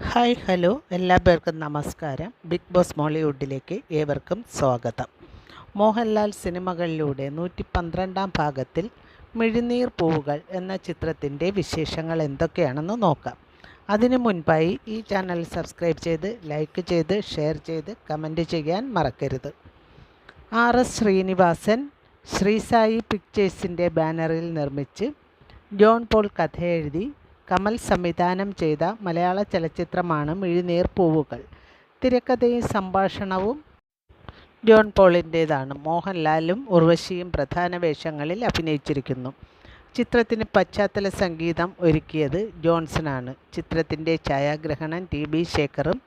Hi hello. എല്ലാ പേർക്കും നമസ്കാരം. ബിഗ് ബോസ് മോളിവുഡിലേക്ക് ഏവർക്കും സ്വാഗതം. മോഹൻലാൽ സിനിമകളിലൂടെ നൂറ്റി പന്ത്രണ്ടാം ഭാഗത്തിൽ മിഴിനീർ പൂവുകൾ എന്ന ചിത്രത്തിന്റെ വിശേഷങ്ങൾ എന്തൊക്കെയാണെന്ന് നോക്കാം. അതിനു മുൻപായി ഈ ചാനൽ സബ്സ്ക്രൈബ് ചെയ്ത് ലൈക്ക് ചെയ്ത് ഷെയർ ചെയ്ത് കമന്റ് ചെയ്യാൻ മറക്കരുത്. ആർ എസ് ശ്രീനിവാസൻ ശ്രീസായി പിക്ചേഴ്സിന്റെ ബാനറിൽ നിർമ്മിച്ച് ജോൺ പോൾ കഥ എഴുതി കമൽ സംവിധാനം ചെയ്ത മലയാള ചലച്ചിത്രമാണ് മിഴിനീർ പൂവുകൾ തിരക്കഥയും സംഭാഷണവും ജോൺ പോളിന്റേതാണ്. മോഹൻലാലും ഉർവശിയും പ്രധാന വേഷങ്ങളിൽ അഭിനയിച്ചിരിക്കുന്നു. ചിത്രത്തിന് പശ്ചാത്തല സംഗീതം ഒരുക്കിയത് ജോൺസനാണ് ചിത്രത്തിന്റെ ഛായാഗ്രഹണം ടി ബി ശേഖറും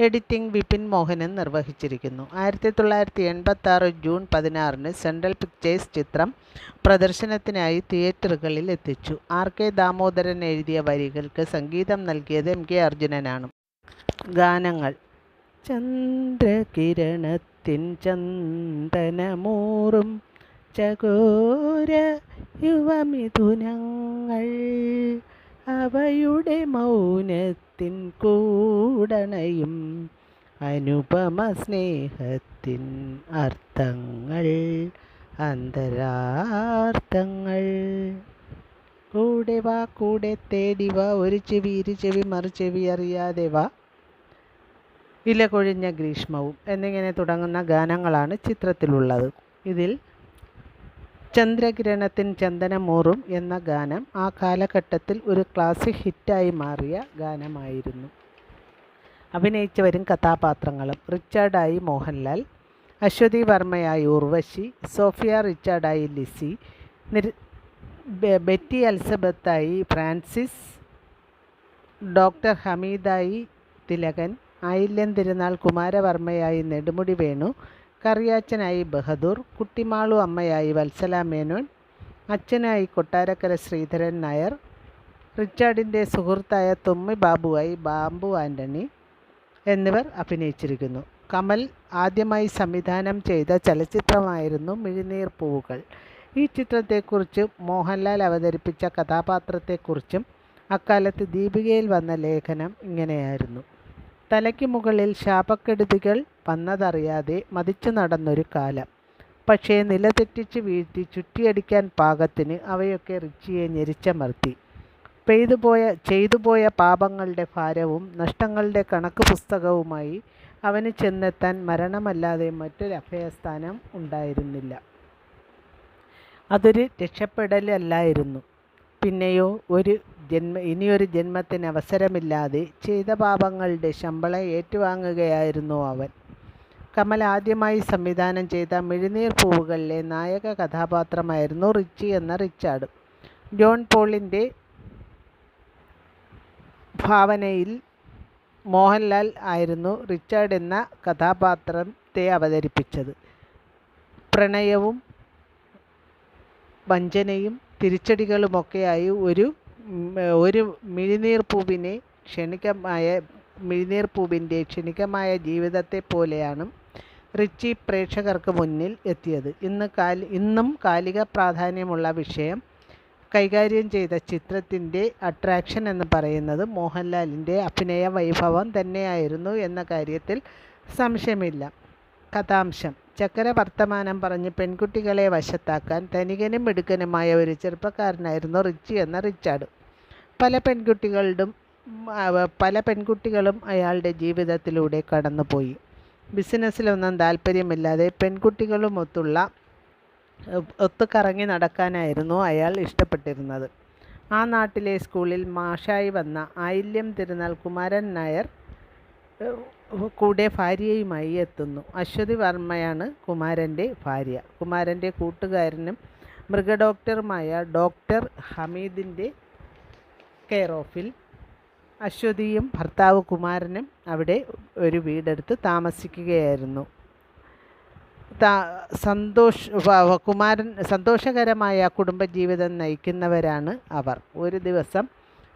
എഡിറ്റിംഗ് വിപിൻ മോഹനും നിർവഹിച്ചിരിക്കുന്നു. ആയിരത്തി തൊള്ളായിരത്തി എൺപത്തി ആറ് ജൂൺ പതിനാറിന് സെൻട്രൽ പിക്ചേഴ്സ് ചിത്രം പ്രദർശനത്തിനായി തിയേറ്ററുകളിൽ എത്തിച്ചു. ആർ കെ ദാമോദരൻ എഴുതിയ വരികൾക്ക് സംഗീതം നൽകിയത് എം കെ അർജുനനാണ്. ഗാനങ്ങൾ. ചന്ദ്രകിരണത്തിൻ ചന്ദനമൂറും ചകോര യുവമിഥുനങ്ങൾ. അവയുടെ മൗനത്തിൻ കൂടണയും അനുപമ സ്നേഹത്തിൻ അർത്ഥങ്ങൾ അന്തരാർത്ഥങ്ങൾ. കൂടെ വാ കൂടെ തേടി വാ ഒരു ചെവി ഇരു ചെവി മറു ചെവി അറിയാതെ വാ. ഇല കൊഴിഞ്ഞ ഗ്രീഷ്മവും എന്നിങ്ങനെ തുടങ്ങുന്ന ഗാനങ്ങളാണ് ചിത്രത്തിലുള്ളത്. ഇതിൽ ചന്ദ്രകിരണത്തിൻ ചന്ദനമോറും എന്ന ഗാനം ആ കാലഘട്ടത്തിൽ ഒരു ക്ലാസിക് ഹിറ്റായി മാറിയ ഗാനമായിരുന്നു. അഭിനയിച്ചവരും കഥാപാത്രങ്ങളും റിച്ചാർഡായി മോഹൻലാൽ അശ്വതി വർമ്മയായി ഉർവശി സോഫിയ റിച്ചാർഡായി ലിസി ബെറ്റി അൽസബത്തായി ഫ്രാൻസിസ് ഡോക്ടർ ഹമീദായി തിലകൻ ആയില്യം തിരുനാൾ കുമാരവർമ്മയായി നെടുമുടി വേണു കറിയാച്ചനായി ബഹദൂർ കുട്ടിമാളു അമ്മയായി വത്സല മേനോൻ അച്ഛനായി കൊട്ടാരക്കര ശ്രീധരൻ നായർ റിച്ചാർഡിന്റെ സുഹൃത്തായ തുമ്മി ബാബുവായി ബാബു ആന്റണി എന്നിവർ അഭിനയിച്ചിരിക്കുന്നു. കമൽ ആദ്യമായി സംവിധാനം ചെയ്ത ചലച്ചിത്രമായിരുന്നു മിഴിനീർ പൂവുകൾ. ഈ ചിത്രത്തെക്കുറിച്ച് മോഹൻലാൽ അവതരിപ്പിച്ച കഥാപാത്രത്തെക്കുറിച്ചും അക്കാലത്ത് ദീപികയിൽ വന്ന ലേഖനം ഇങ്ങനെയായിരുന്നു. തലയ്ക്ക് മുകളിൽ ശാപക്കെടുതികൾ വന്നതറിയാതെ മതിച്ചു നടന്നൊരു കാലം. പക്ഷേ നിലതെറ്റിച്ച് വീഴ്ത്തി ചുറ്റിയടിക്കാൻ പാകത്തിന് അവയൊക്കെ റിച്ചിയെ ഞെരിച്ചമർത്തി. പെയ്തുപോയ ചെയ്തുപോയ പാപങ്ങളുടെ ഭാരവും നഷ്ടങ്ങളുടെ കണക്ക് പുസ്തകവുമായി അവന് ചെന്നെത്താൻ മരണമല്ലാതെ മറ്റൊരു അഭയസ്ഥാനം ഉണ്ടായിരുന്നില്ല. അതൊരു രക്ഷപ്പെടലല്ലായിരുന്നു. പിന്നെയോ ഒരു ജന്മ ഇനിയൊരു ജന്മത്തിന് അവസരമില്ലാതെ ചെയ്ത പാപങ്ങളുടെ ശമ്പളം ഏറ്റുവാങ്ങുകയായിരുന്നു അവൻ. കമൽ ആദ്യമായി സംവിധാനം ചെയ്ത മിഴിനീർ പൂവുകളിലെ നായക കഥാപാത്രമായിരുന്നു റിച്ചി എന്ന റിച്ചാർഡ്. ജോൺ പോളിന്റെ ഭാവനയിൽ മോഹൻലാൽ ആയിരുന്നു റിച്ചാർഡ് എന്ന കഥാപാത്രത്തെ അവതരിപ്പിച്ചത്. പ്രണയവും വഞ്ചനയും തിരിച്ചടികളുമൊക്കെയായി ഒരു ഒരു മിഴിനീർ പൂവിനെ ക്ഷണികമായ മിഴിനീർ പൂവിന്റെ ക്ഷണികമായ ജീവിതത്തെ പോലെയാണ് റിച്ചി പ്രേക്ഷകർക്ക് മുന്നിൽ എത്തിയത്. ഇന്ന് കാലി ഇന്നും കാലിക പ്രാധാന്യമുള്ള വിഷയം കൈകാര്യം ചെയ്ത ചിത്രത്തിന്റെ അട്രാക്ഷൻ എന്ന് പറയുന്നത് മോഹൻലാലിന്റെ അഭിനയ വൈഭവം തന്നെയായിരുന്നു എന്ന കാര്യത്തിൽ സംശയമില്ല. കഥാംശം. ചക്കര വർത്തമാനം പറഞ്ഞ് പെൺകുട്ടികളെ വശത്താക്കാൻ ധനികനും മിടുക്കനുമായ ഒരു ചെറുപ്പക്കാരനായിരുന്നു റിച്ചി എന്ന റിച്ചാർഡ്. പല പെൺകുട്ടികളുടും പല പെൺകുട്ടികളും അയാളുടെ ജീവിതത്തിലൂടെ കടന്നുപോയി. ബിസിനസ്സിലൊന്നും താല്പര്യമില്ലാതെ പെൺകുട്ടികളുമൊത്തുള്ള ഒത്തു കറങ്ങി നടക്കാനായിരുന്നു അയാൾ ഇഷ്ടപ്പെട്ടിരുന്നത്. ആ നാട്ടിലെ സ്കൂളിൽ മാഷായി വന്ന ആയില്യം തിരുനാൾ കുമാരൻ നായർ കൂടെ ഭാര്യയുമായി എത്തുന്നു. അശ്വതി വർമ്മയാണ് കുമാരന്റെ ഭാര്യ. കുമാരന്റെ കൂട്ടുകാരനും മൃഗഡോക്ടറുമായ ഡോക്ടർ ഹമീദിന്റെ കെയർ ഓഫിൽ അശ്വതിയും ഭർത്താവ് കുമാരനും അവിടെ ഒരു വീടെടുത്ത് താമസിക്കുകയായിരുന്നു. സന്തോഷ് കുമാരൻ സന്തോഷകരമായ കുടുംബജീവിതം നയിക്കുന്നവരാണ് അവർ. ഒരു ദിവസം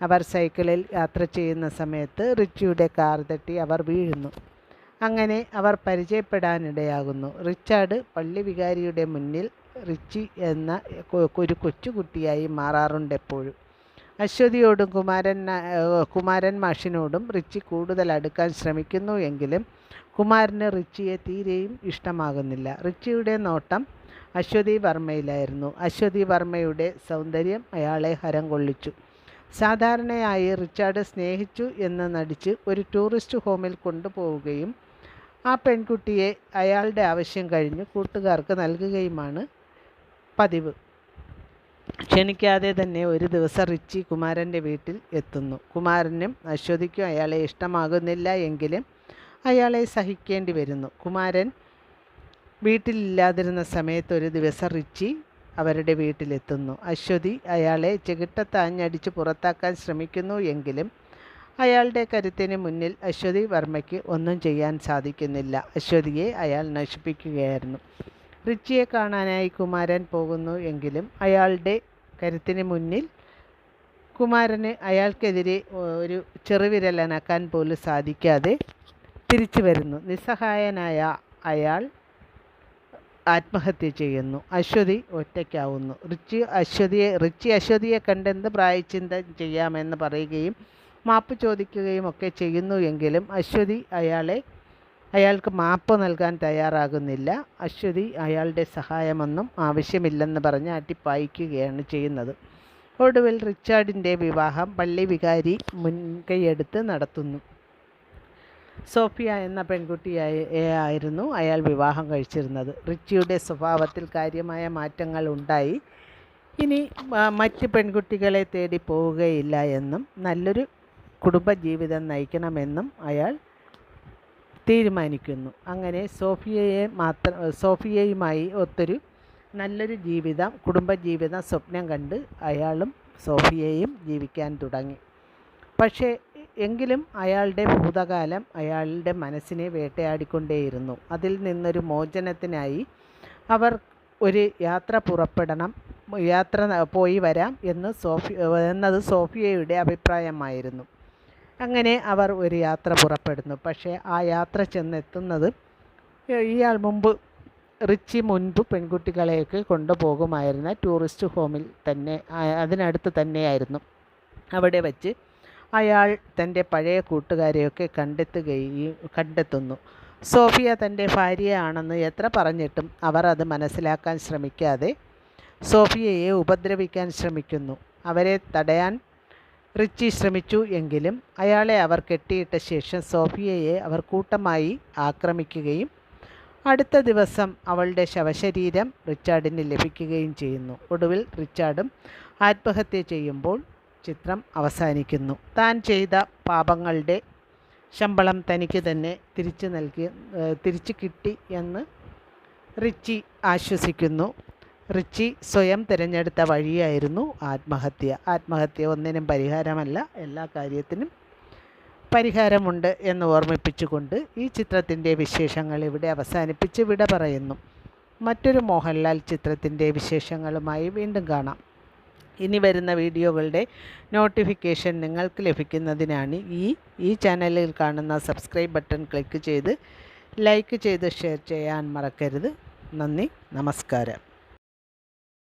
അവർ സൈക്കിളിൽ യാത്ര ചെയ്യുന്ന സമയത്ത് റിച്ചിയുടെ കാർ തട്ടി അവർ വീഴുന്നു. അങ്ങനെ അവർ പരിചയപ്പെടാനിടയാകുന്നു. റിച്ചാർഡ് പള്ളി വികാരിയുടെ മുന്നിൽ റിച്ചി എന്ന ഒരു കൊച്ചുകുട്ടിയായി മാറാറുണ്ട് എപ്പോഴും. അശ്വതിയോടും കുമാരൻ കുമാരൻ മാഷിനോടും റിച്ചി കൂടുതൽ അടുക്കാൻ ശ്രമിക്കുന്നു എങ്കിലും കുമാരന് റിച്ചിയെ തീരെയും ഇഷ്ടമാകുന്നില്ല. റിച്ചിയുടെ നോട്ടം അശ്വതി വർമ്മയിലായിരുന്നു. അശ്വതി വർമ്മയുടെ സൗന്ദര്യം അയാളെ ഹരം കൊള്ളിച്ചു. സാധാരണയായി റിച്ചാർഡ് സ്നേഹിച്ചു എന്ന് നടിച്ച് ഒരു ടൂറിസ്റ്റ് ഹോമിൽ കൊണ്ടുപോവുകയും ആ പെൺകുട്ടിയെ അയാളുടെ ആവശ്യം കഴിഞ്ഞ് കൂട്ടുകാർക്ക് നൽകുകയുമാണ് പതിവ്. ക്ഷണിക്കാതെ തന്നെ ഒരു ദിവസം റിച്ചി കുമാരന്റെ വീട്ടിൽ എത്തുന്നു. കുമാരനും അശ്വതിക്കും അയാളെ ഇഷ്ടമാകുന്നില്ല എങ്കിലും അയാളെ സഹിക്കേണ്ടി വരുന്നു. കുമാരൻ വീട്ടിലില്ലാതിരുന്ന സമയത്ത് ഒരു ദിവസം റിച്ചി അവരുടെ വീട്ടിലെത്തുന്നു. അശ്വതി അയാളെ ചെകിട്ടത്താഞ്ഞടിച്ച് പുറത്താക്കാൻ ശ്രമിക്കുന്നു എങ്കിലും അയാളുടെ കരുത്തിന് മുന്നിൽ അശ്വതി വർമ്മയ്ക്ക് ഒന്നും ചെയ്യാൻ സാധിക്കുന്നില്ല. അശ്വതിയെ അയാൾ നശിപ്പിക്കുകയായിരുന്നു. റിച്ചിയെ കാണാനായി കുമാരൻ പോകുന്നു എങ്കിലും അയാളുടെ കരുത്തിന് മുന്നിൽ കുമാരന് അയാൾക്കെതിരെ ഒരു ചെറുവിരലനക്കാൻ പോലും സാധിക്കാതെ തിരിച്ചു വരുന്നു. നിസ്സഹായനായ അയാൾ ആത്മഹത്യ ചെയ്യുന്നു. അശ്വതി ഒറ്റയ്ക്കാവുന്നു. റിച്ചി അശ്വതിയെ റിച്ചി അശ്വതിയെ കണ്ടെന്ത് പ്രായചിന്ത ചെയ്യാമെന്ന് പറയുകയും മാപ്പ് ചോദിക്കുകയും ഒക്കെ ചെയ്യുന്നു എങ്കിലും അശ്വതി അയാളെ അയാൾക്ക് മാപ്പ് നൽകാൻ തയ്യാറാകുന്നില്ല. അശ്വതി അയാളുടെ സഹായമൊന്നും ആവശ്യമില്ലെന്ന് പറഞ്ഞ് അട്ടിപ്പായിക്കുകയാണ് ചെയ്യുന്നത്. ഒടുവിൽ റിച്ചാർഡിന്റെ വിവാഹം പള്ളി വികാരി മുൻകൈയെടുത്ത് നടത്തുന്നു. സോഫിയ എന്ന പെൺകുട്ടിയെ ആയിരുന്നു അയാൾ വിവാഹം കഴിച്ചിരുന്നത്. റിച്ചിയുടെ സ്വഭാവത്തിൽ കാര്യമായ മാറ്റങ്ങൾ ഉണ്ടായി. ഇനി മറ്റ് പെൺകുട്ടികളെ തേടി പോവുകയില്ല എന്നും നല്ലൊരു കുടുംബജീവിതം നയിക്കണമെന്നും അയാൾ തീരുമാനിക്കുന്നു. അങ്ങനെ സോഫിയയെ മാത്രം സോഫിയയുമായി ഒത്തൊരു നല്ലൊരു ജീവിതം കുടുംബജീവിതം സ്വപ്നം കണ്ട് അയാളും സോഫിയയും ജീവിക്കാൻ തുടങ്ങി. പക്ഷേ എങ്കിലും അയാളുടെ ഭൂതകാലം അയാളുടെ മനസ്സിനെ വേട്ടയാടിക്കൊണ്ടേയിരുന്നു. അതിൽ നിന്നൊരു മോചനത്തിനായി അവർ ഒരു യാത്ര പുറപ്പെടണം യാത്ര പോയി വരാം എന്ന് സോഫി എന്നത് സോഫിയയുടെ അഭിപ്രായമായിരുന്നു. അങ്ങനെ അവർ ഒരു യാത്ര പുറപ്പെടുന്നു. പക്ഷേ ആ യാത്ര ചെന്നെത്തുന്നത് ഇയാൾ മുമ്പ് റിച്ചി മുൻപ് പെൺകുട്ടികളെയൊക്കെ കൊണ്ടുപോകുമായിരുന്ന ടൂറിസ്റ്റ് ഹോമിൽ തന്നെ അതിനടുത്ത് തന്നെയായിരുന്നു. അവിടെ വച്ച് അയാൾ തന്റെ പഴയ കൂട്ടുകാരെയൊക്കെ കണ്ടെത്തുകയും കണ്ടെത്തുന്നു. സോഫിയ തന്റെ ഭാര്യയാണെന്ന് എത്ര പറഞ്ഞിട്ടും അവർ അത് മനസ്സിലാക്കാൻ ശ്രമിക്കാതെ സോഫിയയെ ഉപദ്രവിക്കാൻ ശ്രമിക്കുന്നു. അവരെ തടയാൻ റിച്ചി ശ്രമിച്ചു എങ്കിലും അയാളെ അവർ കെട്ടിയിട്ട ശേഷം സോഫിയയെ അവർ കൂട്ടമായി ആക്രമിക്കുകയും അടുത്ത ദിവസം അവളുടെ ശവശരീരം റിച്ചാർഡിന് ലഭിക്കുകയും ചെയ്യുന്നു. ഒടുവിൽ റിച്ചാർഡും ആത്മഹത്യ ചെയ്യുമ്പോൾ ചിത്രം അവസാനിക്കുന്നു. താൻ ചെയ്ത പാപങ്ങളുടെ ശമ്പളം തനിക്ക് തന്നെ തിരിച്ചു നൽകി തിരിച്ചു കിട്ടി എന്ന് റിച്ചി ആശ്വസിക്കുന്നു. റിച്ചി സ്വയം തിരഞ്ഞെടുത്ത വഴിയായിരുന്നു ആത്മഹത്യ. ആത്മഹത്യ ഒന്നിനും പരിഹാരമല്ല എല്ലാ കാര്യത്തിനും പരിഹാരമുണ്ട് എന്ന് ഓർമ്മിപ്പിച്ചുകൊണ്ട് ഈ ചിത്രത്തിന്റെ വിശേഷങ്ങൾ ഇവിടെ അവസാനിപ്പിച്ച് വിട പറയുന്നു. മറ്റൊരു മോഹൻലാൽ ചിത്രത്തിന്റെ വിശേഷങ്ങളുമായി വീണ്ടും കാണാം. ഇനി വരുന്ന വീഡിയോകളുടെ നോട്ടിഫിക്കേഷൻ നിങ്ങൾക്ക് ലഭിക്കുന്നതിനാണ് ഈ ഈ ചാനലിൽ കാണുന്ന സബ്സ്ക്രൈബ് ബട്ടൺ ക്ലിക്ക് ചെയ്ത് ലൈക്ക് ചെയ്ത് ഷെയർ ചെയ്യാൻ മറക്കരുത്. നന്ദി നമസ്കാരം.